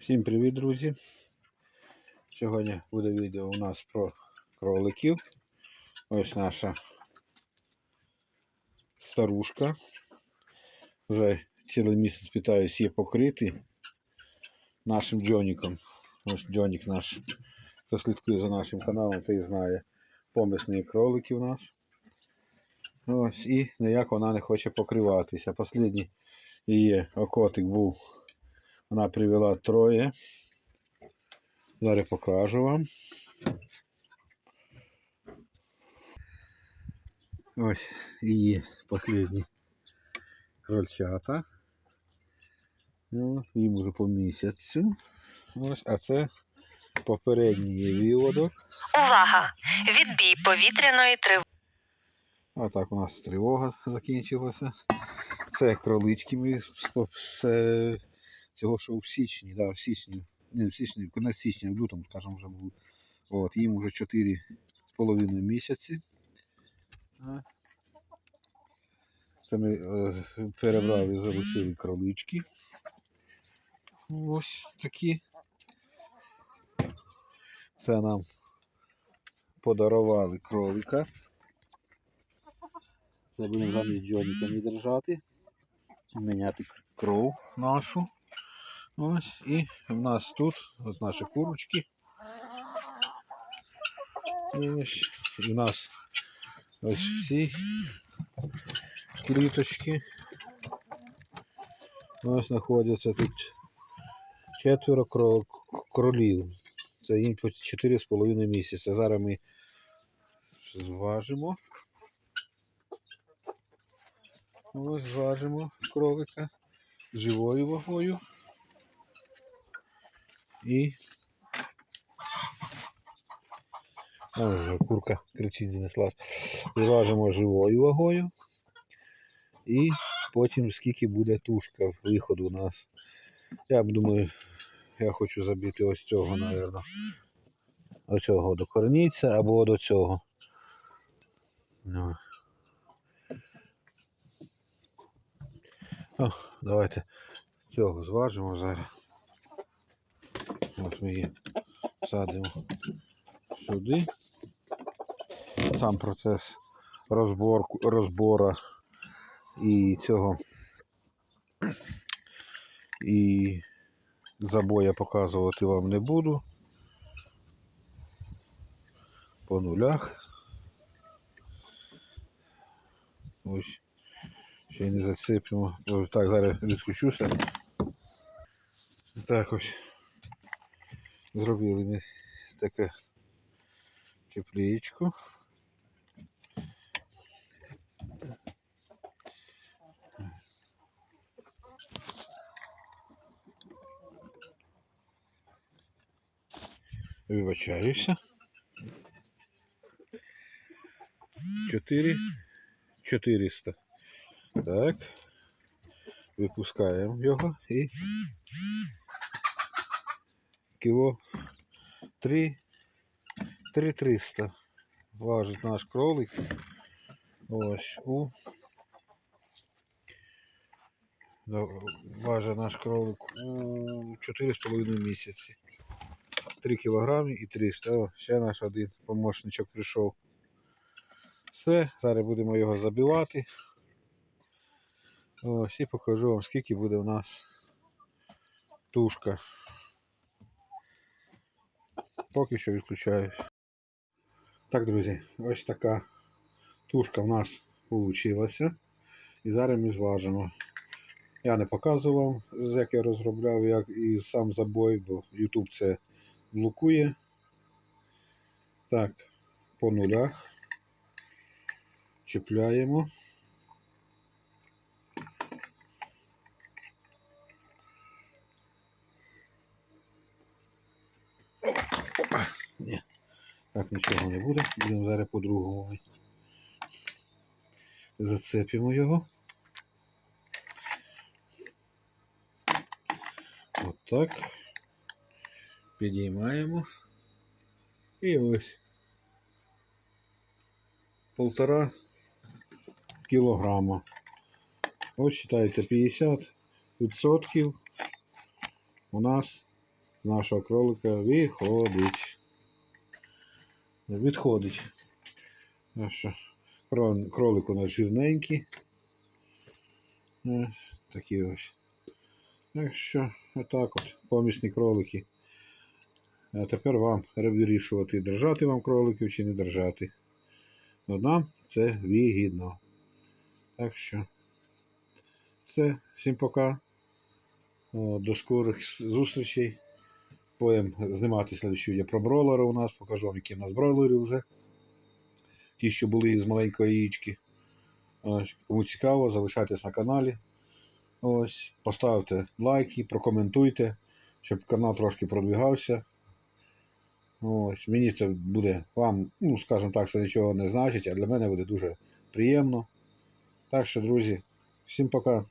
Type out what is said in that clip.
Всім привіт, друзі! Сьогодні буде відео у нас про кроликів. Ось наша старушка. Вже цілий місяць питаюсь її покрити нашим Джоніком. Ось Джонік наш, хто слідкує за нашим каналом, той знає помісні кролики у нас. Ось, і ніяк вона не хоче покриватися. Послідній її окотик був вона привела троє. Зараз покажу вам. Ось її останні крольчата. Їм уже по місяцю. Ось, а це попередній виводок. Увага! Відбій повітряної тривоги. А так у нас тривога закінчилася. Це кролички ми з цього, що в січні, да, в січні, не в січні, кінець січня, в лютому, скажімо, вже були. От, їм вже 4,5 місяці. Це ми е, перебрали, залишили кролички. Ось такі. Це нам подарували кролика. Це будемо замість джоніками держати. Міняти кров нашу. Ось. І в нас тут от наші курочки. Ось і в нас ось всі кліточки. Ось знаходяться тут четверо кролів. Це їм по 4,5 місяця. Зараз ми зважимо. Ось зважимо кролика живою вагою. І. А, курка кричить занеслась. Зважимо живою вагою. І потім скільки буде тушка виходу у нас. Я думаю, я хочу забити ось цього, напевно. Оцього до корніця або до цього. Ну. О, давайте цього зважимо зараз. От ми її садимо сюди. Сам процес розборку, розбора і цього і забоя показувати вам не буду. По нулях. Ось. Ще не зацепимо. Так, зараз відключуся. Так ось. Зробили ми таке теплієчку. Вибачаюся. Чотири. 400. Так. Випускаємо його і кіло 3 3300 важить наш кролик. Ось у важить наш кролик у 4,5 місяці. 3 кілограми і 300. О, ще наш один помощничок прийшов. Все, зараз будемо його забивати. Ось і покажу вам, скільки буде у нас тушка. Поки що відключаюсь. Так, друзі, ось така тушка в нас вийшла. І зараз ми зважимо. Я не показував, як я розробляв, як і сам забой, бо YouTube це блокує. Так, по нулях. Чіпляємо. Нічого не буде. Будемо зараз по-другому. Зацепимо його. От так. Підіймаємо. І ось. Полтора кілограма. Ось вважайте 50% у нас з нашого кролика виходить. Відходить. Крол- кролик у нас жирненький. Такі ось. Так що, отак от, помісні кролики. А тепер вам вирішувати, держати вам кроликів чи не держати. Ну, нам це вигідно. Так що, все, всім пока. До скорих зустрічей. Будемо знімати слідче відео про бройлера у нас. Покажу вам, які в нас бройлери вже. Ті, що були з маленької яєчки. Ось, Кому цікаво, залишайтесь на каналі. Ось, поставте лайки, прокоментуйте, щоб канал трошки продвигався. Ось, мені це буде вам, ну, скажімо так, це нічого не значить, а для мене буде дуже приємно. Так що, друзі, всім пока.